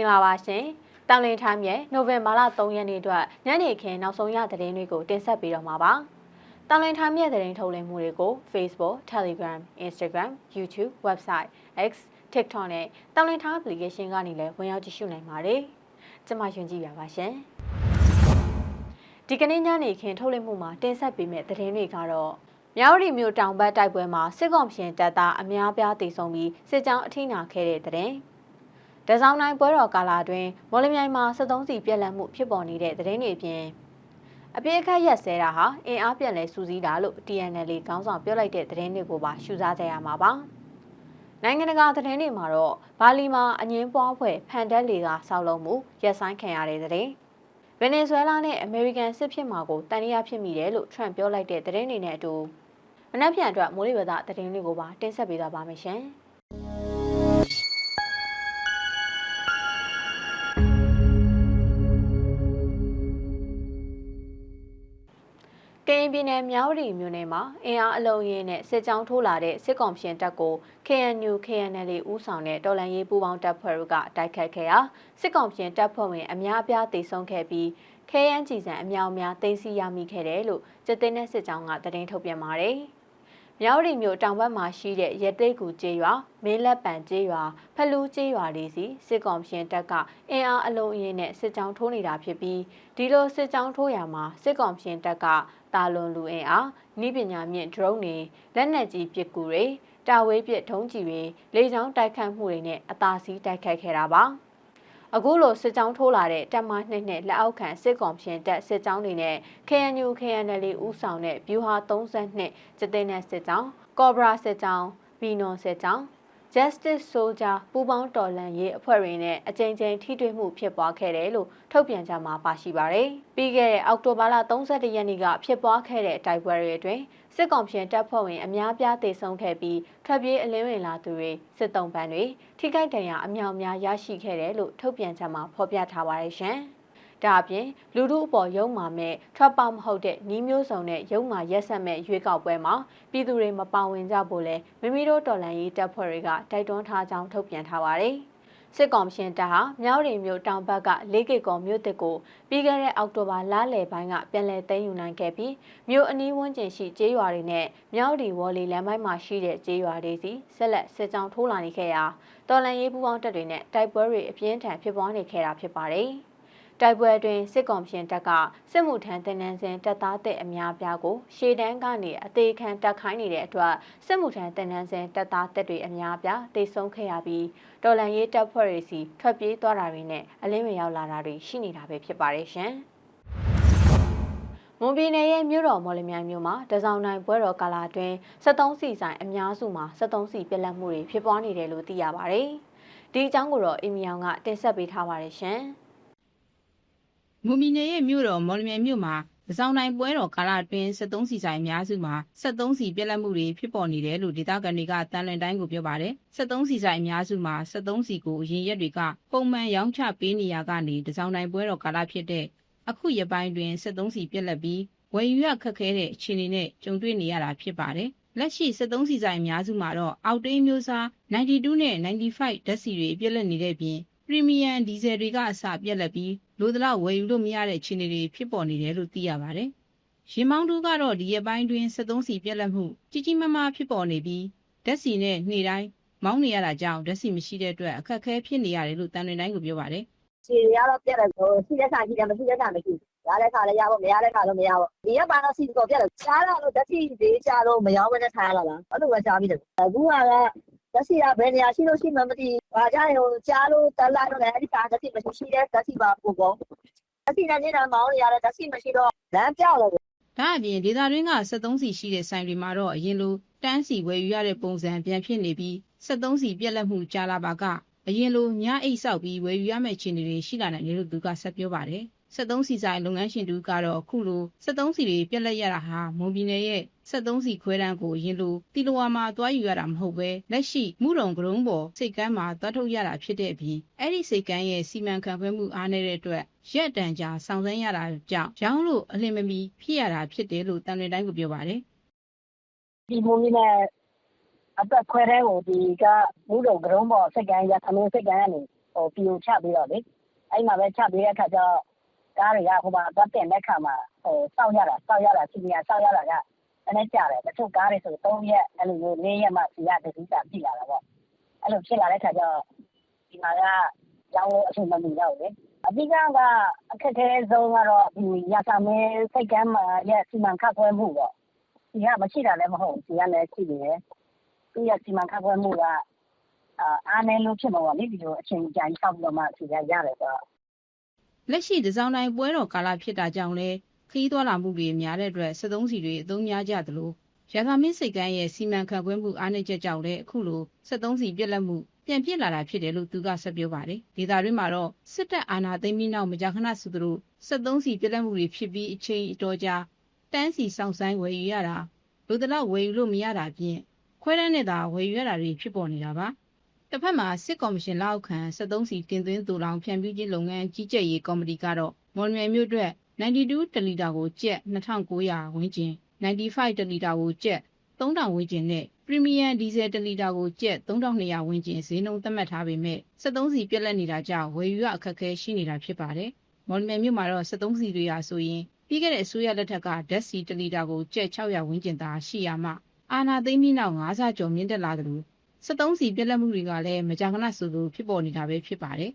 င်္ဂလာပါရှင်။တန်လင်းထိုင်းရဲ့နိုဝင်ဘာလ3ရက်နေ့အတွက်ညနေခင်းနောက်ဆုံးရသတင်းတွေကိုတင်ဆက်ပေးတော့မှာပါ။တန်လင်းထိုင်းရဲ့သတင်းထုတ်လွှင့်မှုတွေကို Facebook, Telegram, Instagram, YouTube, Website, X, TikTok နဲ့တန်လင်းထိုင်း application ကနေလည်းဝင်ရောက်ကြည့်ရှုနိုင်ပါတယ်။ကျွန်မယွန်ကြည့်ပါပါရှင်။ဒီကနေ့ညနေခင်းထုတ်လွှင့်မှုမှာတင်ဆက်ပေးမယ့်သတင်းတွေကတော့မြောက်ရီမြို့တောင်ဘက်တိုက်ပွဲမှာစစ်ကောင်ရှင်တပ်သားအများပြားတိုက်ဆုံပြီးစစ်ကြောင်းအထိနာခဲ့တဲ့တဲ့တင်။ ဒဇောင်းနိုင်ပွဲတော်ကာလာတွင်မော်လမြိုင်မှာ73စီပြက်လက်မှုဖြစ်ပေါ်နေတဲ့သတင်းတွေအပြင်အပြည့်အခက်ရက်စဲတာဟာအင်အားပြက်လဲစူးစီးတာလို့ TNL ခေါင်းဆောင်ပြောလိုက်တဲ့သတင်းတွေကိုပါရှုစားကြရမှာပါ။နိုင်ငံတကာသတင်းတွေမှာတော့ဘာလီမှာအငင်းပွားဖွဲ့ဖန်တက်လီကဆောက်လုပ်မှုရက်ဆိုင်ခံရတဲ့သတင်းဗင်နီဇွဲလားနဲ့အမေရိကန်စစ်ဖြစ်မှာကိုတန်ရာဖြစ်မိတယ်လို့ထရန့်ပြောလိုက်တဲ့သတင်းတွေနဲ့အတူမနက်ဖြန်အတွက်မိုးလေဝသသတင်းတွေကိုပါတင်ဆက်ပေးသွားပါမယ်ရှင်။ င်ပြည်နယ်မြောက်ရီမြို့နယ်မှာအင်အားအလုံးရင်းနဲ့စစ်ကြောင်းထိုးလာတဲ့စစ်ကောင်ရှင်တပ်ကို KNU KNL ဦးဆောင်တဲ့တော်လန်ရေးပူးပေါင်းတပ်ဖွဲ့တို့ကတိုက်ခတ်ခဲ့ရာစစ်ကောင်ရှင်တပ်ဖွဲ့ဝင်အများအပြားတိုက်ဆုံခဲ့ပြီး KN ကြည်စံအများအများတင်စီရမိခဲ့တယ်လို့စစ်တပ်နဲ့စစ်ကြောင်းကသတင်းထုတ်ပြန်ပါတယ်။ မြောက်ရီမြို့တောင်ဘက်မှာရှိတဲ့ရတိတ်ကူကျေးရွာမင်းလက်ပံကျေးရွာဖလူးကျေးရွာလေးစီစစ်ကောင်ရှင်တပ်ကအင်အားအလုံးအင်းနဲ့စစ်ကြောင်းထိုးနေတာဖြစ်ပြီးဒီလိုစစ်ကြောင်းထိုးရမှာစစ်ကောင်ရှင်တပ်ကတာလွန်လူအင်အားနိပညာမြင့် drone တွေလက်နက်ကြီးပစ်ကူတွေတာဝေးပစ်ထုံးကြီးတွေလေကြောင်းတိုက်ခတ်မှုတွေနဲ့အသာစီးတိုက်ခတ်ခဲ့တာပါ အခုလိုစစ်ကြောင်းထိုးလာတဲ့တပ်မနှစ်နဲ့လက်အောက်ခံစစ်ကောင်ရှင်တပ်စစ်ကြောင်းတွေနဲ့ KNU KNL ဦးဆောင်တဲ့ View ဟာ32ကျတဲ့နဲ့စစ်ကြောင်း Cobra စစ်ကြောင်း Vino စစ်ကြောင်း Justice Soldier ပူးပေါင်းတော်လှန်ရေးအဖွဲ့တွေနဲ့အကြိမ်ကြိမ်ထိတွေ့မှုဖြစ်ပွားခဲ့တယ်လို့ထုတ်ပြန်ကြမှာပါရှိပါတယ်။ပြီးခဲ့တဲ့အောက်တိုဘာလ31ရက်နေ့ကဖြစ်ပွားခဲ့တဲ့တိုက်ပွဲတွေအတွင်း စစ်ကောင်ရှင်တပ်ဖွဲ့ဝင်အများပြားသေဆုံးခဲ့ပြီးထွက်ပြေးအလင်းဝင်လာသူတွေစစ်တုံးပန်းတွေထိခိုက်ဒဏ်ရာအများအများရရှိခဲ့တယ်လို့ထုတ်ပြန်ကြမှာဖော်ပြထားပါတယ်ရှင်။ဒါအပြင်လူမှုအပေါ်ရုံမာမဲ့ထွက်ပေါက်မဟုတ်တဲ့နီးမျိုးစုံနဲ့ရုံမာရက်ဆက်မဲ့ရွေးကောက်ပွဲမှာပြည်သူတွေမပါဝင်ကြဖို့လဲမိမိတို့တော်လှန်ရေးတပ်ဖွဲ့တွေကတိုက်တွန်းထားကြောင်းထုတ်ပြန်ထားပါတယ်။ စစ်ကောင်ရှင်တပ်ဟာမြောက်ရီမြို့တောင်ဘက်ကလေးကီကော်မြို့တစ်ကိုပြီးခဲ့တဲ့အောက်တိုဘာလလယ်ပိုင်းကပြန်လည်သိမ်းယူနိုင်ခဲ့ပြီးမြို့အနီးဝန်းကျင်ရှိကျေးရွာတွေနဲ့မြောက်ရီဝေါ်လီလမ်းပိုင်းမှာရှိတဲ့ကျေးရွာတွေစီဆက်လက်စစ်ကြောင်းထိုးလာနေခဲ့ရာတော်လန်ရေးပူးပေါင်းတပ်တွေနဲ့တိုက်ပွဲတွေအပြင်းထန်ဖြစ်ပွားနေခဲ့တာဖြစ်ပါတယ်။ တိုက်ပွဲအတွင်းစစ်ကောင်ရှင်တပ်ကစစ်မှုထမ်းတင်နန်းစဉ်တပ်သားတဲ့အများပြားကိုရှေ့တန်းကနေအသေးခံတက်ခိုင်းနေတဲ့အတွက်စစ်မှုထမ်းတင်နန်းစဉ်တပ်သားတပ်တွေအများပြားတိတ်ဆုံးခဲ့ရပြီးတော်လန်ရေးတပ်ဖွဲ့တွေစီထွက်ပြေးသွားတာတွေနဲ့အလင်းမရောက်လာတာတွေရှိနေတာပဲဖြစ်ပါတယ်ရှင်။မွန်ပြည်နယ်ရဲ့မြို့တော်မော်လမြိုင်မြို့မှာတစောင်းနိုင်ပွဲတော်ကာလာအတွင်း73စီဆိုင်အများစုမှာ73စီပြက်လက်မှုတွေဖြစ်ပွားနေတယ်လို့သိရပါတယ်။ဒီအကြောင်းကိုတော့အီမီယောင်ကတင်ဆက်ပေးထားပါတယ်ရှင်။ မူမီနယ်ရဲ့မြို့တော်မော်လမြိုင်မြို့မှာပစောင်းတိုင်းပွဲတော်ကာလအတွင်း73စီဆိုင်အများစုမှာ73စီပြက်လက်မှုတွေဖြစ်ပေါ်နေတယ်လို့ဒေသခံတွေကတန်လွင်တိုင်းကိုပြောပါတယ်73စီဆိုင်အများစုမှာ73စီကိုရင်ရက်တွေကပုံမှန်ရောင်းချပေးနေရကနေပစောင်းတိုင်းပွဲတော်ကာလဖြစ်တဲ့အခုရပိုင်းတွင်73စီပြက်လက်ပြီးဝယ်ယူရခက်ခဲတဲ့အခြေအနေနဲ့ကြုံတွေ့နေရတာဖြစ်ပါတယ်လက်ရှိ73စီဆိုင်အများစုမှာတော့အောက်တိန်းမျိုးစား92နဲ့95ဓာတ်စီတွေပြက်လက်နေတဲ့ပြင်ပရီမီယံဒီဇယ်တွေကအစပြက်လက်ပြီး လိုသလောက်ဝယ်ယူလို့မရတဲ့အခြေအနေတွေဖြစ်ပေါ်နေတယ်လို့သိရပါတယ်။ရင်မောင်းတို့ကတော့ဒီရက်ပိုင်းတွင်73စီပြက်လက်မှုကြီးကြီးမားမားဖြစ်ပေါ်နေပြီးဓာတ်စီနဲ့နေ့တိုင်းမောင်းနေရတာကြောင့်ဓာတ်စီမရှိတဲ့အတွက်အခက်အခဲဖြစ်နေရတယ်လို့တန်တွင်တိုင်းကိုပြောပါတယ်စီတွေကတော့ပြက်တယ်ဟိုစီတဲ့ဆာရှိတယ်မရှိတဲ့ဆာမရှိရတဲ့ခါလည်းရဖို့မရတဲ့ခါလည်းမရဘူးဒီရက်ပိုင်းတော့စီကိုပြက်တယ်ရှားတော့လို့တက်စီသေးချလို့မရောဘဲနဲ့ထားရလာလားအဲ့လိုပဲရှားပြီးတယ်အခုက တက်စီကဘယ်နေရာရှိလို့ရှိမှမသိဘာကြရင်ဟိုကြားလို့တက်လိုက်တော့လည်းအဲ့ဒီကာတက်စီမရှိရှိတဲ့တက်စီပါပို့ပေါ့တက်စီနဲ့နေတာမောင်းနေရတဲ့တက်စီမရှိတော့လမ်းပြောက်လို့။ဒါအပြင်ဒေသတွင်းက73စီရှိတဲ့ဆိုင်တွေမှာတော့အရင်လိုတန်းစီဝယ်ယူရတဲ့ပုံစံပြန်ဖြစ်နေပြီး73စီပြက်လက်မှုကြာလာပါကအရင်လိုညအိတ်ဆောက်ပြီးဝယ်ယူရမယ့်အခြေအနေတွေရှိလာနိုင်တယ်လို့သူကဆက်ပြောပါတယ်။ 73စီဆိုင်လုပ်ငန်းရှင်တူကတော့အခုလို73စီတွေပြက်လက်ရတာဟာမွန်ပြည်နယ်ရဲ့73စီခွဲတန်းကိုအရင်လိုတီလိုဝါမှာသွားယူရတာမဟုတ်ပဲလက်ရှိမှုရုံကရုံးပေါ်စိတ်ကမ်းမှာသွားထုတ်ရတာဖြစ်တဲ့အပြင်အဲ့ဒီစိတ်ကမ်းရဲ့စီမံခန့်ခွဲမှုအားနည်းတဲ့အတွက်ရက်တန်ကြာဆောင်စမ်းရတာကြောင့်ရောင်းလို့အလင်းမမီဖြစ်ရတာဖြစ်တယ်လို့တန်လွင်တိုင်းကပြောပါတယ်ဒီမုံကြီးနဲ့အသက်ခွဲတဲ့ကိုဒီကမူတော့ကရုံးပေါ်စက်ကန်းရသမင်းစက်ကန်းကနေဟိုပြူချပြီးတော့လေအဲ့မှာပဲချပြီးတဲ့အခါကျတော့ ကားတွေကဟိုမှာတော့တင်တဲ့ခါမှာဟိုစောက်ရတာစောက်ရတာစီနီယာစောက်ရတာကအဲ့နဲ့ကြားတယ်တချို့ကားတွေဆို3ရက်အဲ့လိုမျိုး4ရက်မှစီရတတိတာပြလာတာပေါ့အဲ့လိုဖြစ်လာတဲ့ခါကျတော့ဒီမှာကကျောင်းလို့အချိန်မမီတော့လေအဓိကကအခက်အခဲဆုံးကတော့ဒီရစာမဲစိတ်ကမ်းမှာရဲ့စီမံခန့်ခွဲမှုပေါ့ဒီကမရှိတာလည်းမဟုတ်ဒီကလည်းရှိနေတယ်သူရစီမံခန့်ခွဲမှုကအာအားနည်းလို့ဖြစ်မှာပေါ့လေဒီလိုအချိန်ကြာကြီးဆောက်ပြီးတော့မှစီရရတယ်ဆိုတော့ လက်ရှိဒီဇိုင်းတိုင်းပွဲတော်ကာလဖြစ်တာကြောင့်လဲခရီးသွားလာမှုတွေများတဲ့အတွက်73စီတွေအသုံးများကြသလိုရသာမင်းစိတ်ကမ်းရဲ့စီမံခန့်ခွဲမှုအားနည်းချက်ကြောင့်လဲအခုလို73စီပြက်လက်မှုပြန်ပြစ်လာတာဖြစ်တယ်လို့သူကဆက်ပြောပါတယ်ဒေတာတွင်းမှာတော့စစ်တပ်အာဏာသိမ်းပြီးနောက်မကြာခဏဆိုသလို73စီပြက်လက်မှုတွေဖြစ်ပြီးအချိန်အတော်ကြာတန်းစီစောင့်ဆိုင်ဝယ်ယူရတာလူတလောက်ဝယ်ယူလို့မရတာဖြင့်ခွဲတန်းနဲ့သာဝယ်ယူရတာတွေဖြစ်ပေါ်နေတာပါ တစ်ဖက်မှာစစ်ကော်မရှင်လက်အောက်ခံ73စီတင်သွင်းသူလောင်ဖြန့်ဖြူးခြင်းလုပ်ငန်းကြီးကြပ်ရေးကော်မတီကတော့မော်လမြိုင်မြို့အတွက်92တလီတာကိုကျပ်2900ဝန်းကျင်95တလီတာကိုကျပ်3000ဝန်းကျင်နဲ့ပရီမီယံဒီဇယ်တလီတာကိုကျပ်3200ဝန်းကျင်ဈေးနှုန်းသတ်မှတ်ထားပေမဲ့73စီပြက်လက်နေတာကြောင့်ဝယ်ယူရအခက်အခဲရှိနေတာဖြစ်ပါတယ်မော်လမြိုင်မြို့မှာတော့73စီတွေရာဆိုရင်ပြီးခဲ့တဲ့အစိုးရလက်ထက်ကဓာတ်စီတလီတာကိုကျပ်600ဝန်းကျင်သာရှိရမှအာနာသိမ့်ပြီးနောက်9ဆကျော်မြင့်တက်လာတယ်လို့ 73စီပြက်လက်မှုတွေကလည်းမကြာခဏဆိုလိုဖြစ်ပေါ်နေတာပဲဖြစ်ပါတယ်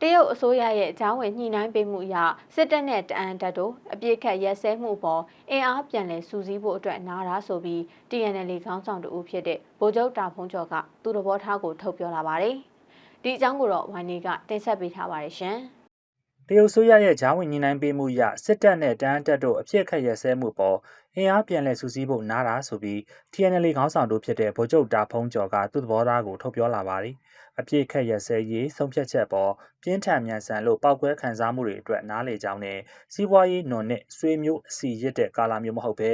တရုတ်အစိုးရရဲ့အကြောင်းဝင်ညှိနှိုင်းပေးမှုအရစစ်တပ်နဲ့တအန်တပ်တို့အပြစ်ခတ်ရက်စဲမှုပေါ်အင်အားပြန်လည်စူးစီးဖို့အတွက်နားတာဆိုပြီး TNL ခေါင်းဆောင်တူဖြစ်တဲ့ဗိုလ်ချုပ်တာဖုံးကျော်ကသူ့သဘောထားကိုထုတ်ပြောလာပါတယ်။ဒီအကြောင်းကိုတော့ဝိုင်းနေကတင်ဆက်ပေးထားပါတယ်ရှင်။ တရုတ်ဆိုရရဲ့ဂျာဝင်ညှိနှိုင်းပေးမှုအရစစ်တပ်နဲ့တန်းတပ်တို့အဖြစ်အခက်ရစဲမှုပေါ်အင်အားပြန်လည်စူးစီးဖို့နားတာဆိုပြီး TNL ခေါင်းဆောင်တို့ဖြစ်တဲ့ဗိုလ်ချုပ်တာဖုံးကျော်ကသူ့သဘောထားကိုထုတ်ပြောလာပါတယ်။အပြစ်အခက်ရစဲရေးဆုံးဖြတ်ချက်ပေါ်ပြင်းထန်မြန်ဆန်လို့ပောက်ကွဲခံစားမှုတွေအတွက်နားလေကြောင်းနဲ့စီးပွားရေးနွန်နဲ့ဆွေမျိုးအစီရစ်တဲ့ကာလာမျိုးမဟုတ်ဘဲ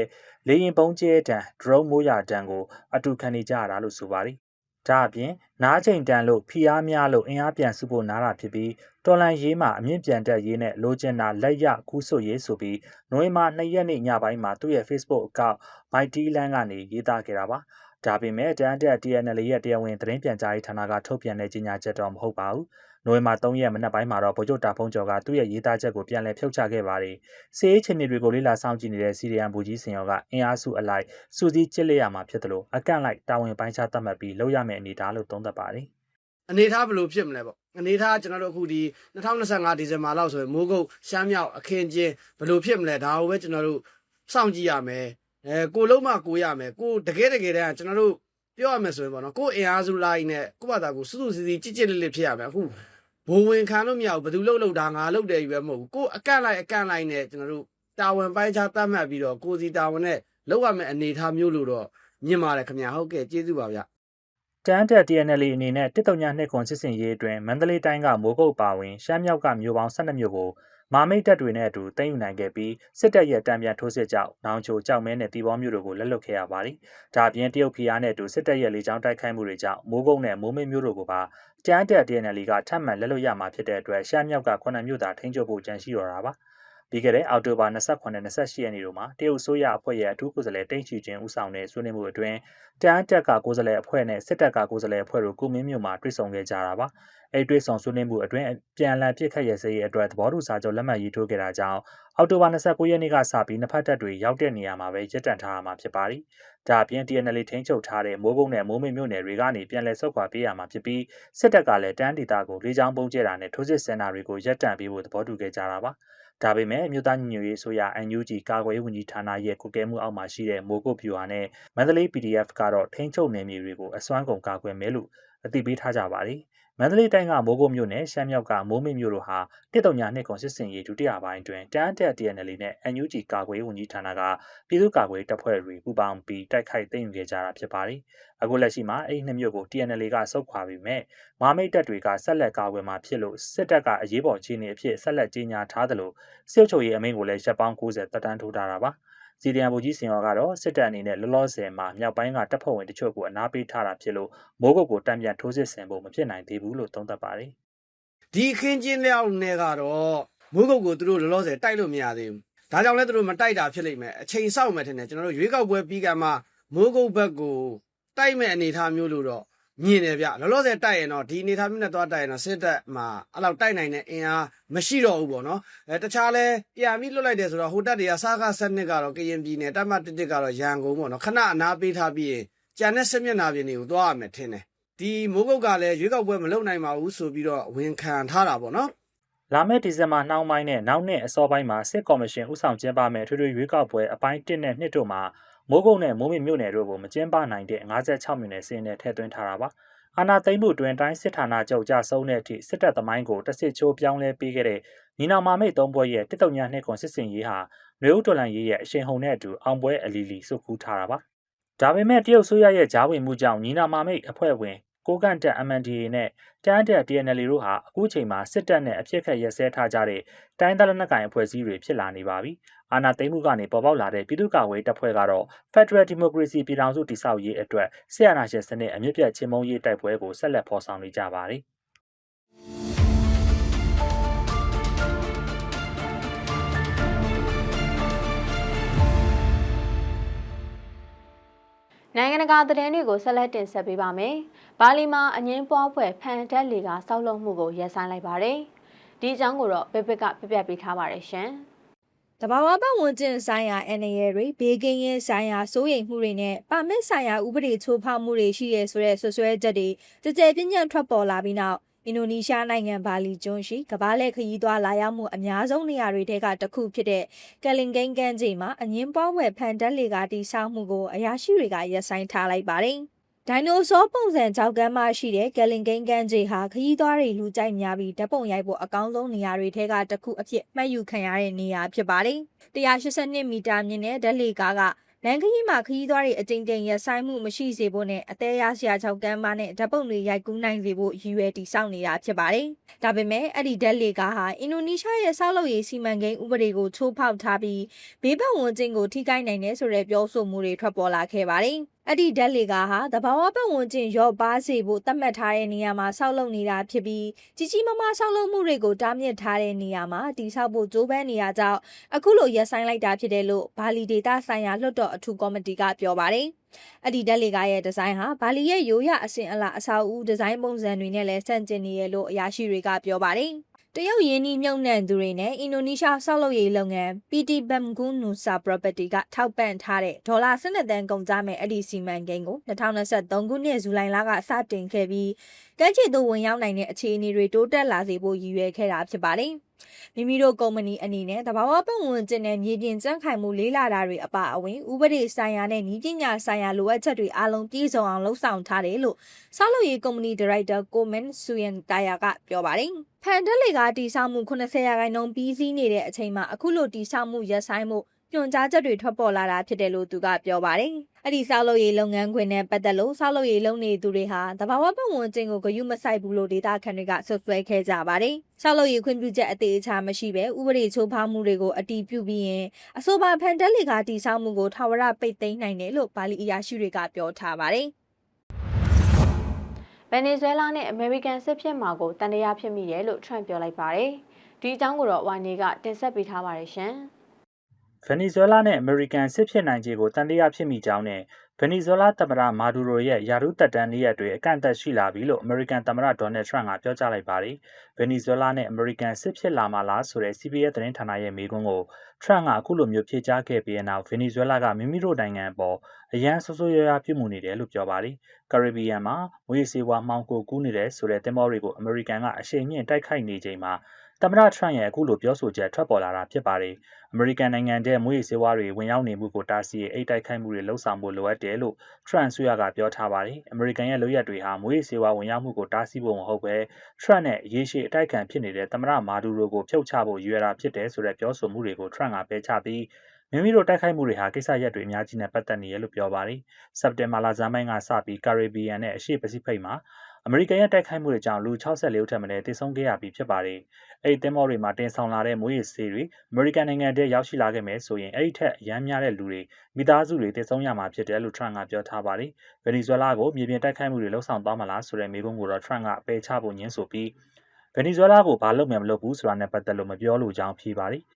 လေရင်ပုံးကျဲတံ drone မိုးရတံကိုအတူခံနေကြရတာလို့ဆိုပါတယ်။ဒါအပြင်နားချိန်တန်လို့ဖီအားများလို့အင်အားပြန်စုဖို့နားတာဖြစ်ပြီး တော်လန်ရေးမှာအမြင့်ပြန်တက်ရေးနဲ့လိုချင်တာလက်ရကူးဆွတ်ရေးဆိုပြီးနိုဝင်ဘာ2ရက်နေ့ညပိုင်းမှာသူ့ရဲ့ Facebook အကောင့် Mighty Land ကနေရေးသားခဲ့တာပါ။ဒါပေမဲ့တန်တက် TNL ရဲ့တရားဝင်သတင်းပြန်ကြားရေးဌာနကထုတ်ပြန်တဲ့ကြေညာချက်တော့မဟုတ်ပါဘူး။နိုဝင်ဘာ3ရက်မနက်ပိုင်းမှာတော့ဗိုလ်ချုပ်တာဖုံးကျော်ကသူ့ရဲ့ရေးသားချက်ကိုပြန်လည်ဖြုတ်ချခဲ့ပါတယ်။စီးရေးချင်းတွေကိုလေးလာဆောင်ကြည့်နေတဲ့စီရီယန်ဘူကြီးစင်ရောကအင်အားစုအလိုက်စူးစီးချစ်လက်ရမှာဖြစ်တယ်လို့အကန့်လိုက်တာဝန်ပိုင်းခြားသတ်မှတ်ပြီးလုပ်ရမယ့်အနေအထားလို့သုံးသပ်ပါတယ်။ အနေထားဘယ်လိုဖြစ်မလဲပေါ့အနေထားကျွန်တော်တို့အခုဒီ2025ဒီဇင်ဘာလောက်ဆိုရင်မိုးကုတ်ရှမ်းမြောက်အခင်းချင်းဘယ်လိုဖြစ်မလဲဒါကိုပဲကျွန်တော်တို့စောင့်ကြည့်ရမယ်အဲကိုလုံးမကိုရမယ်ကိုတကယ်တကယ်တမ်းကျွန်တော်တို့ပြောရမယ်ဆိုရင်ပေါ့နော်ကိုအင်အားစုလိုက်နဲ့ကိုယ့်ဘာသာကိုစွစွစီစီကြစ်ကြစ်လေးလေးဖြစ်ရမယ်အခုဘိုးဝင်ခံလို့မရဘူးဘယ်သူလှုပ်လှုပ်တာငါလှုပ်တယ်ကြီးပဲမဟုတ်ဘူးကိုအကန့်လိုက်အကန့်လိုက်နဲ့ကျွန်တော်တို့တာဝန်ပိုင်းခြားသတ်မှတ်ပြီးတော့ကိုစီတာဝန်နဲ့လောက်ရမယ်အနေထားမျိုးလို့တော့မြင်ပါတယ်ခင်ဗျာဟုတ်ကဲ့ကျေးဇူးပါဗျ တန်းတက် TNL အနေနဲ့တစ်တုံညာနှစ်ခွန်စစ်စင်ရေးအတွင်းမန္တလေးတိုင်းကမိုးကုတ်ပါဝင်ရှမ်းမြောက်ကမြို့ပေါင်း12မြို့ကိုမာမိတ်တပ်တွေနဲ့အတူသိမ်းယူနိုင်ခဲ့ပြီးစစ်တပ်ရဲ့တံပြန်ထိုးစစ်ကြောင့်နောင်ချိုကြောက်မဲနဲ့တီဘောမြို့တို့ကိုလက်လွတ်ခဲ့ရပါတယ်။ဒါအပြင်တရုတ်ဖီအားနဲ့အတူစစ်တပ်ရဲ့လေကြောင်းတိုက်ခိုက်မှုတွေကြောင့်မိုးကုတ်နဲ့မိုးမိတ်မြို့တို့ကိုပါတန်းတက် TNL ကထပ်မံလက်လွတ်ရမှာဖြစ်တဲ့အတွက်ရှမ်းမြောက်က9မြို့သာထိန်းချုပ်ဖို့ကြံရှိတော့တာပါ။ ပြီးခဲ့တဲ့အောက်တိုဘာ28နဲ့28ရက်နေ့တို့မှာတရုတ်ဆိုရအဖွဲ့ရဲ့အထူးကိုယ်စားလှယ်တိန့်ချီချင်းဦးဆောင်တဲ့ဆွေးနွေးမှုအတွင်းတန်းတက်ကကိုယ်စားလှယ်အဖွဲ့နဲ့စစ်တပ်ကကိုယ်စားလှယ်အဖွဲ့တို့ကုမင်းမြို့မှာတွေ့ဆုံခဲ့ကြတာပါ။အဲ့တွေ့ဆုံဆွေးနွေးမှုအတွင်းပြန်လည်ပြစ်ခတ်ရစရေးအတွက်သဘောတူစာချုပ်လက်မှတ်ရေးထိုးခဲ့တာကြောင့်အောက်တိုဘာ29ရက်နေ့ကစပြီးနှစ်ဖက်တပ်တွေရောက်တဲ့နေရာမှာပဲရပ်တန့်ထားရမှာဖြစ်ပါတယ်။ဒါအပြင် TNL ထိန်းချုပ်ထားတဲ့မိုးကုတ်နဲ့မိုးမိတ်မြို့နယ်တွေကနေပြန်လည်ဆုတ်ခွာပေးရမှာဖြစ်ပြီးစစ်တပ်ကလည်းတန်းဒေသကိုလေကြောင်းပုံကျဲတာနဲ့ထိုးစစ်ဆင်တာတွေကိုရပ်တန့်ပေးဖို့သဘောတူခဲ့ကြတာပါ။ ဒါပေမဲ့မြို့သားညီညွတ်ရေးဆိုရ NUG ကာကွယ်ရေးဝန်ကြီးဌာနရဲ့ကုကဲမှုအောက်မှာရှိတဲ့မိုးကုတ်ဖြူဟာနဲ့မန္တလေး PDF ကတော့ထိန်းချုပ်နယ်မြေတွေကိုအစွမ်းကုန်ကာကွယ်မယ်လို့အသိပေးထားကြပါတယ်။ မန္တလေးတိုင်းကမိုးကုတ်မြို့နယ်ရှမ်းမြောက်ကမိုးမိတ်မြို့တို့ဟာတစ်တုံညာနှစ်ကွန်စစ်စင်ရေးဒုတိယပိုင်းအတွင်းတန်းတက် TNL နဲ့ NUG ကာကွယ်ရေးဝန်ကြီးဌာနကပြည်သူ့ကာကွယ်ရေးတပ်ဖွဲ့တွေပူးပေါင်းပြီးတိုက်ခိုက်သိမ်းယူခဲ့ကြတာဖြစ်ပါတယ်။အခုလက်ရှိမှာအဲ့ဒီနှစ်မြို့ကို TNL ကစုပ်ခွာပြီးမဲ့မာမိတ်တပ်တွေကဆက်လက်ကာကွယ်မှာဖြစ်လို့စစ်တပ်ကအရေးပေါ်ခြေအနေအဖြစ်ဆက်လက်ကြီးညာထားသလိုစစ်ချုပ်ရေးအမိန့်ကိုလည်းရပ်ပေါင်း90တက်တန်းထိုးထားတာပါ စီဒီအမ်ဘူကြီးစင်ရောကတော့စစ်တပ်အနေနဲ့လောလောဆယ်မှာမြောက်ပိုင်းကတပ်ဖွဲ့ဝင်တချို့ကိုအနာပေးထားတာဖြစ်လို့မိုးကုတ်ကိုတံပြန်ထိုးစစ်ဆင်ဖို့မဖြစ်နိုင်သေးဘူးလို့သုံးသပ်ပါတယ်ဒီအခင်းချင်းလျောက်နဲ့ကတော့မိုးကုတ်ကိုသူတို့လောလောဆယ်တိုက်လို့မရသေးဘူးဒါကြောင့်လဲသူတို့မတိုက်တာဖြစ်လိမ့်မယ်အချိန်စောင့်မယ်ထင်တယ်ကျွန်တော်တို့ရွေးကောက်ပွဲပြီးကမှမိုးကုတ်ဘက်ကိုတိုက်မဲ့အနေအထားမျိုးလို့တော့ ညင်တယ်ဗျလောလောဆယ်တိုက်ရင်တော့ဒီအနေထားမျိုးနဲ့သွားတိုက်ရင်တော့စစ်တပ်မှာအဲ့လောက်တိုက်နိုင်တဲ့အင်အားမရှိတော့ဘူးပေါ့နော်အဲတခြားလဲပြန်ပြီးလွတ်လိုက်တယ်ဆိုတော့ဟိုတက်တွေကစားကားစနစ်ကတော့ကရင်ပြည်နယ်တပ်မတစ်တစ်ကတော့ရန်ကုန်ပေါ့နော်ခဏအနာပေးထားပြီးရင်ကြံတဲ့စစ်မျက်နှာပြင်တွေကိုသွားရမယ်ထင်တယ်ဒီမိုးကုတ်ကလည်းရွေးကောက်ပွဲမလုပ်နိုင်ပါဘူးဆိုပြီးတော့ဝန်ခံထားတာပေါ့နော်လာမယ့်ဒီဇင်ဘာနှောင်းပိုင်းနဲ့နောက်နှစ်အစောပိုင်းမှာစစ်ကော်မရှင်ဥဆောင်ကျင်းပမယ့်ထွေထွေရွေးကောက်ပွဲအပိုင်း1နဲ့2တို့မှာ မိုးကုတ်နဲ့မိုးမြင့်မြို့နယ်တို့ကိုမကျင်းပနိုင်တဲ့56မြို့နယ်စီးရင်နဲ့ထည့်သွင်းထားတာပါ။အာနာသိမ့်မှုတွင်တိုင်းစစ်ဌာနချုပ်ကြဆုံးတဲ့အထိစစ်တပ်သမိုင်းကိုတစ်စစ်ချိုးပြောင်းလဲပေးခဲ့တဲ့ညီနောင်မာမိတ်သုံးဘွဲ့ရဲ့တစ်တုံညာနှစ်ကွန်စစ်စင်ရေးဟာမြို့တော်လန်ရေးရဲ့အရှင်ဟုန်နဲ့အတူအောင်ပွဲအလီလီစုခူးထားတာပါ။ဒါပေမဲ့တရုတ်ဆိုရရဲ့ဂျားဝင်မှုကြောင့်ညီနောင်မာမိတ်အဖွဲ့ဝင်ကိုကန့်တက် MNDA နဲ့တန်းတက် TNL တို့ဟာအခုချိန်မှာစစ်တပ်နဲ့အပြစ်ခတ်ရက်စဲထားကြတဲ့တိုင်းဒေသလက်နက်ကိုင်အဖွဲ့အစည်းတွေဖြစ်လာနေပါပြီ။ အာဏာသိမ်းမှုကနေပေါ်ပေါက်လာတဲ့ပြည်သူ့ကာကွယ်တပ်ဖွဲ့ကတော့ Federal Democracy ပြည်ထောင်စုတည်ဆောက်ရေးအတွက်ဆရာနာရှင်စနစ်အမြင့်ပြတ်ချင်းမုံရေးတိုက်ပွဲကိုဆက်လက်ဖော်ဆောင်နေကြပါတယ်။နိုင်ငံတကာသတင်းတွေကိုဆက်လက်တင်ဆက်ပေးပါမယ်။ဘာလီမှာအငင်းပွားဖွဲ့ဖန်တက်လီကစောက်လုံမှုကိုရပ်ဆိုင်းလိုက်ပါတယ်။ဒီအကြောင်းကိုတော့ဘစ်ဘစ်ကပြပြပေးထားပါတယ်ရှင်။ တဘာဝပတ်ဝန်းကျင်ဆိုင်ရာအန္တရာယ်တွေဘေးကင်းရေးဆိုင်ရာစိုးရိမ်မှုတွေနဲ့ပါမစ်ဆိုင်ရာဥပဒေချိုးဖောက်မှုတွေရှိရဲဆိုတဲ့ဆွဆွဲချက်တွေကြကြပြင်းပြင်းထွက်ပေါ်လာပြီးနောက်အင်ဒိုနီးရှားနိုင်ငံဘာလီကျွန်းရှိကမ္ဘာလက်ခရီးသွားလာရောက်မှုအများဆုံးနေရာတွေထဲကတစ်ခုဖြစ်တဲ့ကလင်ကိန်းကန်းကြီးမှာအငင်းပွားဝယ်ဖန်တက်လေကတိဆောက်မှုကိုအရာရှိတွေကရပ်ဆိုင်းထားလိုက်ပါတယ်။ ဒိုင်နိုဆောပုံစံကြောက်ကမ်းမရှိတဲ့ကလင်ကိန်းကန်းကြီးဟာခရီးသွားတွေလူကြိုက်များပြီးဓာတ်ပုံရိုက်ဖို့အကောင်းဆုံးနေရာတွေထဲကတစ်ခုအဖြစ်မှတ်ယူခံရတဲ့နေရာဖြစ်ပါတယ်။182မီတာမြင့်တဲ့ဓာတ်လေကားကလန်ခရီးမှာခရီးသွားတွေအကြိမ်ကြိမ်ရဆိုင်မှုမရှိစေဖို့နဲ့အသေးရဆရာချောက်ကမ်းမနဲ့ဓာတ်ပုံတွေရိုက်ကူးနိုင်စေဖို့ရည်ရွယ်တည်ဆောက်နေတာဖြစ်ပါတယ်။ဒါပေမဲ့အဲ့ဒီဓာတ်လေကားဟာအင်ဒိုနီးရှားရဲ့ဆောက်လုပ်ရေးစီမံကိန်းဥပဒေကိုချိုးဖောက်ထားပြီးဘေးပတ်ဝန်းကျင်ကိုထိခိုက်နိုင်တယ်ဆိုတဲ့ပြောဆိုမှုတွေထွက်ပေါ်လာခဲ့ပါတယ်။ အဲ့ဒီဓာတ်လေကားဟာတဘာဝပတ်ဝန်းကျင်ရော့ပါစေဖို့သတ်မှတ်ထားတဲ့နေရာမှာဆောက်လုပ်နေတာဖြစ်ပြီးကြီးကြီးမားမားဆောက်လုပ်မှုတွေကိုတားမြစ်ထားတဲ့နေရာမှာတိဆောက်ဖို့ကြိုးပမ်းနေရကြောင်းအခုလိုရပ်ဆိုင်းလိုက်တာဖြစ်တယ်လို့ဘာလီဒေတာဆိုင်ရာလွှတ်တော်အထူးကော်မတီကပြောပါတယ်။အဲ့ဒီဓာတ်လေကားရဲ့ဒီဇိုင်းဟာဘာလီရဲ့ရိုးရအစဉ်အလာအဆောက်အဦဒီဇိုင်းပုံစံတွေနဲ့လည်းဆန့်ကျင်နေရလို့အရာရှိတွေကပြောပါတယ်။ တရုတ်ရင်းနှီးမြှုပ်နှံသူတွေနဲ့အင်ဒိုနီးရှားဆောက်လုပ်ရေးလုပ်ငန်း PT Bamgun Nusa Property ကထောက်ပံ့ထားတဲ့ဒေါ်လာ12တန်းကုန်ကြမဲ့အဲ့ဒီစီမံကိန်းကို2023ခုနှစ်ဇူလိုင်လကစတင်ခဲ့ပြီးကမ်းခြေသို့ဝင်ရောက်နိုင်တဲ့အခြေအနေတွေတိုးတက်လာစေဖို့ရည်ရွယ်ခဲ့တာဖြစ်ပါတယ်။ မိမိတို့ကုမ္ပဏီအနေနဲ့တဘာဝပတ်ဝန်းကျင်နဲ့မြေပြင်ကြန့်ခိုင်မှုလေးလာတာတွေအပါအဝင်ဥပဒေဆိုင်ရာနဲ့ဤပညာဆိုင်ရာလိုအပ်ချက်တွေအားလုံးပြည့်စုံအောင်လှုပ်ဆောင်ထားတယ်လို့ဆောက်လုပ်ရေးကုမ္ပဏီဒါရိုက်တာကိုမန်ဆူယန်တာယာကပြောပါတယ်။ဖန်တက်လေကတီဆောက်မှု80ရာခိုင်နှုန်းပြီးစီးနေတဲ့အချိန်မှာအခုလိုတီဆောက်မှုရပ်ဆိုင်းမှုညွှန်ကြားချက်တွေထွက်ပေါ်လာတာဖြစ်တယ်လို့သူကပြောပါတယ်။ အဲ့ဒီဆောက်လုပ်ရေးလုပ်ငန်းခွင်နဲ့ပတ်သက်လို့ဆောက်လုပ်ရေးလုပ်နေသူတွေဟာတဘာဝပတ်ဝန်းကျင်ကိုဂရုမစိုက်ဘူးလို့ဒေတာခန်တွေကဆွဆွဲခဲ့ကြပါတယ်။ဆောက်လုပ်ရေးခွင့်ပြုချက်အသေးအချာမရှိဘဲဥပဒေချိုးဖောက်မှုတွေကိုအတီးပြုပြီးရင်အဆိုပါဖန်တက်လေကတီဆောက်မှုကိုထာဝရပိတ်သိမ်းနိုင်တယ်လို့ဘာလီအရာရှိတွေကပြောထားပါတယ်။ဗင်နီဇွဲလားနဲ့အမေရိကန်စစ်ဖြစ်မှာကိုတန်တရားဖြစ်မိတယ်လို့ထရန့်ပြောလိုက်ပါတယ်။ဒီအကြောင်းကိုတော့ဝိုင်နေကတင်ဆက်ပေးထားပါတယ်ရှင်။ ဗင်နီဇွဲလားနဲ့အမေရိကန်စစ်ဖြစ်နိုင်ခြေကိုတန်တရားဖြစ်မိကြောင်းနဲ့ဗင်နီဇွဲလားသမ္မတမာဒူရိုရဲ့ယာရုတက်တန်းနေ့ရက်တွေအကန့်အသတ်ရှိလာပြီလို့အမေရိကန်သမ္မတဒေါ်နယ်ထရန့်ကပြောကြားလိုက်ပါတယ်။ဗင်နီဇွဲလားနဲ့အမေရိကန်စစ်ဖြစ်လာမှာလားဆိုတဲ့ CBS သတင်းဌာနရဲ့မေးခွန်းကိုထရန့်ကအခုလိုမျိုးဖြေကြားခဲ့ပြီးတဲ့နောက်ဗင်နီဇွဲလားကမိမိတို့နိုင်ငံအပေါ်အရန်ဆိုးဆိုးရွားရွားပြုမှုနေတယ်လို့ပြောပါတယ်။ကာရစ်ဘီယံမှာမွေးစေဝါမှောင်ကိုကူးနေတယ်ဆိုတဲ့တင်မောတွေကိုအမေရိကန်ကအရှိန်မြင့်တိုက်ခိုက်နေချိန်မှာ သမ္မတထရန့်ရဲ့အခုလိုပြောဆိုချက်ထွက်ပေါ်လာတာဖြစ်ပါတယ်။အမေရိကန်နိုင်ငံတဲ့မွေးစေဝါတွေဝင်ရောက်နေမှုကိုတားဆီးအိတ်တိုက်ခိုက်မှုတွေလှုံ့ဆော်ဖို့လိုအပ်တယ်လို့ထရန့်ဆွေရကပြောထားပါတယ်။အမေရိကန်ရဲ့လုပ်ရက်တွေဟာမွေးစေဝါဝင်ရောက်မှုကိုတားဆီးဖို့မဟုတ်ပဲထရန့်နဲ့ရေရှည်အတိုက်ခံဖြစ်နေတဲ့သမ္မတမာဒူရိုကိုဖျုတ်ချဖို့ရွေတာဖြစ်တယ်ဆိုတဲ့ပြောဆိုမှုတွေကိုထရန့်ကပယ်ချပြီးမိမိတို့တိုက်ခိုက်မှုတွေဟာကိစ္စရပ်တွေအများကြီးနဲ့ပတ်သက်နေရလို့ပြောပါတယ်။စက်တင်ဘာလဇန်ပိုင်းကစပြီးကာရစ်ဘီယံနဲ့အရှေ့ပစိဖိတ်မှာ အမေရိကန်ရဲ့တိုက်ခိုက်မှုတွေကြောင့်လူ64ဦးထက်မနည်းသေဆုံးခဲ့ရပြီးဖြစ်ပါတယ်။အဲဒီတင်မောတွေမှာတင်ဆောင်လာတဲ့မွေးရည်ဆေးတွေအမေရိကန်နိုင်ငံတည်းရောက်ရှိလာခဲ့မယ်ဆိုရင်အဲ့ဒီထက်အရမ်းများတဲ့လူတွေမိသားစုတွေသေဆုံးရမှာဖြစ်တယ်လို့ထရန့်ကပြောထားပါတယ်။ဗင်နီဇွဲလားကိုမြေပြင်တိုက်ခိုက်မှုတွေလှုံ့ဆော်သွားမလားဆိုတဲ့မေးခွန်းကိုတော့ထရန့်ကပယ်ချဖို့ညှင်းဆိုပြီးဗင်နီဇွဲလားကိုဘာလုပ်မယ်မလုပ်ဘူးဆိုတာနဲ့ပတ်သက်လို့မပြောလိုကြောင်းဖြေပါတယ်။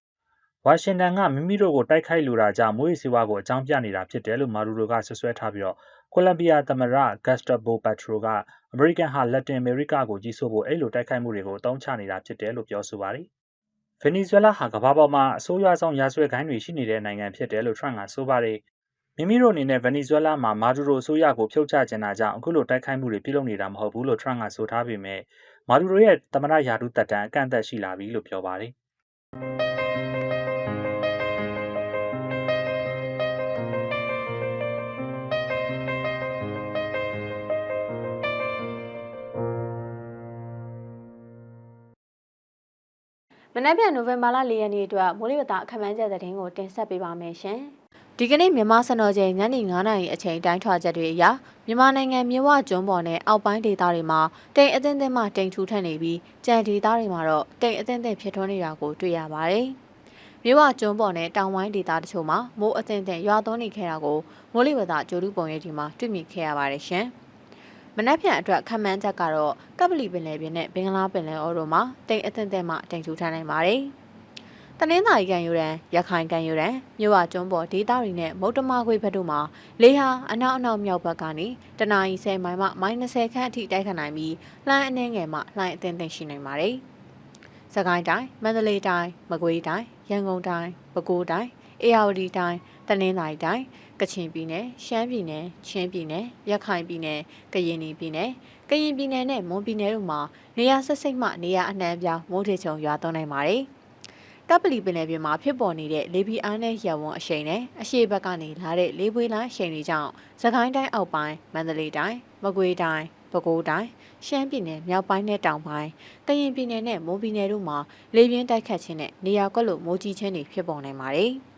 ဝါရှင်တန်ကမိမိတို့ကိုတိုက်ခိုက်လိုတာကြောင့်မွေးစီဝါကိုအကြောင်းပြနေတာဖြစ်တယ်လို့မာဒူရိုကဆွဆွဲထားပြီးတော့ ကိုလံဘီယာသမ္မတဂတ်စတာဘိုပက်ထရိုကအမေရိကန်ဟာလက်တင်အမေရိကကိုကြီးစိုးဖို့အဲ့လိုတိုက်ခိုက်မှုတွေကိုအသုံးချနေတာဖြစ်တယ်လို့ပြောဆိုပါတယ်။ဗင်နီဇွဲလားဟာကမ္ဘာပေါ်မှာအဆိုးရွားဆုံးရာဇဝတ်ဂိုဏ်းတွေရှိနေတဲ့နိုင်ငံဖြစ်တယ်လို့ထရန့်ကဆိုပါတယ်။မိမိတို့အနေနဲ့ဗင်နီဇွဲလားမှာမာဒူရိုအစိုးရကိုဖြုတ်ချချင်တာကြောင့်အခုလိုတိုက်ခိုက်မှုတွေပြုလုပ်နေတာမဟုတ်ဘူးလို့ထရန့်ကဆိုထားပေမဲ့မာဒူရိုရဲ့သမ္မတယာဒူးတက်တန်းအကန့်အသတ်ရှိလာပြီလို့ပြောပါတယ်။ မနက်ဖြန်နိုဝင်ဘာလ၄ရက်နေ့အတွက်မိုးလေဝသအခမ်းအနားသတင်းကိုတင်ဆက်ပေးပါမယ်ရှင်။ဒီကနေ့မြန်မာစံတော်ချိန်ညနေ9:00နာရီအချိန်တိုင်းထွာချက်တွေအရမြန်မာနိုင်ငံမြဝကျွန်းပေါ်နဲ့အောက်ပိုင်းဒေသတွေမှာတိမ်အသင်းသင်းမှတိမ်ထူထပ်နေပြီးကြံဒေသတွေမှာတော့တိမ်အသင်းသင်းဖြစ်ထွန်းနေတာကိုတွေ့ရပါတယ်။မြဝကျွန်းပေါ်နဲ့တောင်ဝိုင်းဒေသတချို့မှာမိုးအသင်းသင်းရွာသွန်းနေခဲ့တာကိုမိုးလေဝသကြိုးတူပုံရိပ်ဒီမှာတွေ့မြင်ခဲ့ရပါတယ်ရှင်။ မနက်ဖြန်အတွက်ခံမှန်းချက်ကတော့ကပလီပင်လယ်ပြင်နဲ့ဘင်္ဂလားပင်လယ်အော်တို့မှာတိမ်အထင်သင့်မှတိမ်ထူထမ်းနိုင်ပါတယ်။တနင်္သာရီကန်ယူရန်ရခိုင်ကန်ယူရန်မြို့ဝကျွန်းပေါ်ဒေသတွေနဲ့မုတ်တမခွေဘက်တို့မှာလေဟာအနောက်အနောက်မြောက်ဘက်ကနေတနအီ10မိုင်မှမိုင်20ခန့်အထိတိုက်ခတ်နိုင်ပြီးလှိုင်းအနှင်းငယ်မှလှိုင်းအသင်းသင့်ရှိနိုင်ပါတယ်။စကိုင်းတိုင်းမန္တလေးတိုင်းမကွေးတိုင်းရန်ကုန်တိုင်းပဲခူးတိုင်းအေရဝတီတိုင်းတနင်္သာရီတိုင်း ကချင်ပြည်နယ်၊ရှမ်းပြည်နယ်၊ချင်းပြည်နယ်၊ရခိုင်ပြည်နယ်၊ကရင်ပြည်နယ်၊ကရင်ပြည်နယ်နဲ့မွန်ပြည်နယ်တို့မှာနေရာဆက်စိတ်မှနေရာအနှံ့ပြားမိုးထေချုံရွာသွန်းနိုင်ပါတယ်။တပ်ပလီပင်လယ်ပြင်မှာဖြစ်ပေါ်နေတဲ့လေပီအားနဲ့ရဝွန်အရှိန်နဲ့အရှိဘက်ကနေလာတဲ့လေပွေးလိုင်းအရှိန်တွေကြောင့်သခိုင်းတိုင်းအောက်ပိုင်းမန္တလေးတိုင်းမကွေးတိုင်းပဲခူးတိုင်းရှမ်းပြည်နယ်မြောက်ပိုင်းနဲ့တောင်ပိုင်းကရင်ပြည်နယ်နဲ့မွန်ပြည်နယ်တို့မှာလေပြင်းတိုက်ခတ်ခြင်းနဲ့နေရာကွက်လို့မိုးကြီးခြင်းတွေဖြစ်ပေါ်နိုင်ပါတယ်။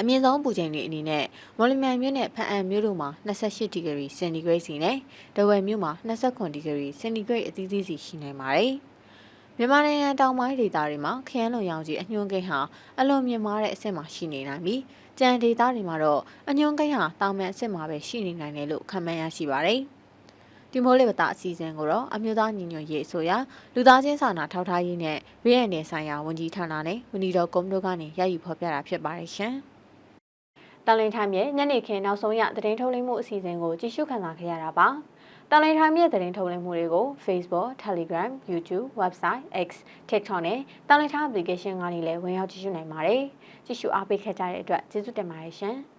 အမြင့်ဆုံးပူချိန်တွေအနေနဲ့မော်လမြိုင်မြို့နဲ့ဖအံမြို့တို့မှာ28ဒီဂရီစင်တီဂရိတ်စီနဲ့ဒဝယ်မြို့မှာ29ဒီဂရီစင်တီဂရိတ်အသီးသီးစီရှိနိုင်ပါတယ်။မြန်မာနိုင်ငံတောင်ပိုင်းဒေသတွေမှာခရမ်းလွန်ရောင်ကြီးအညွှန်းကိန်းဟာအလွန်မြင့်မားတဲ့အဆင့်မှာရှိနေနိုင်ပြီးကြံဒေသတွေမှာတော့အညွှန်းကိန်းဟာတောင်မှန်အဆင့်မှာပဲရှိနေနိုင်တယ်လို့ခန့်မှန်းရရှိပါတယ်။ဒီမိုးလေဝသအစီအစဉ်ကိုတော့အမျိုးသားညီညွတ်ရေးအစိုးရလူသားချင်းစာနာထောက်ထားရေးနဲ့ရင်းရည်ဆိုင်ရာဝန်ကြီးဌာနနဲ့ဝန်ကြီးတော်ကုန်းတို့ကနေရယူဖော်ပြတာဖြစ်ပါတယ်ရှင်။ တန်လင်းထိုင်းရဲ့ညနေခင်းနောက်ဆုံးရသတင်းထုတ်လင်းမှုအစီအစဉ်ကိုကြည့်ရှုခံစားခဲ့ရတာပါ။တန်လင်းထိုင်းရဲ့သတင်းထုတ်လင်းမှုတွေကို Facebook, Telegram, YouTube, Website, X, TikTok နဲ့တန်လင်းထိုင်း application ကနေလည်းဝင်ရောက်ကြည့်ရှုနိုင်ပါတယ်။ကြည့်ရှုအားပေးခဲ့ကြတဲ့အတွက်ကျေးဇူးတင်ပါတယ်ရှင်။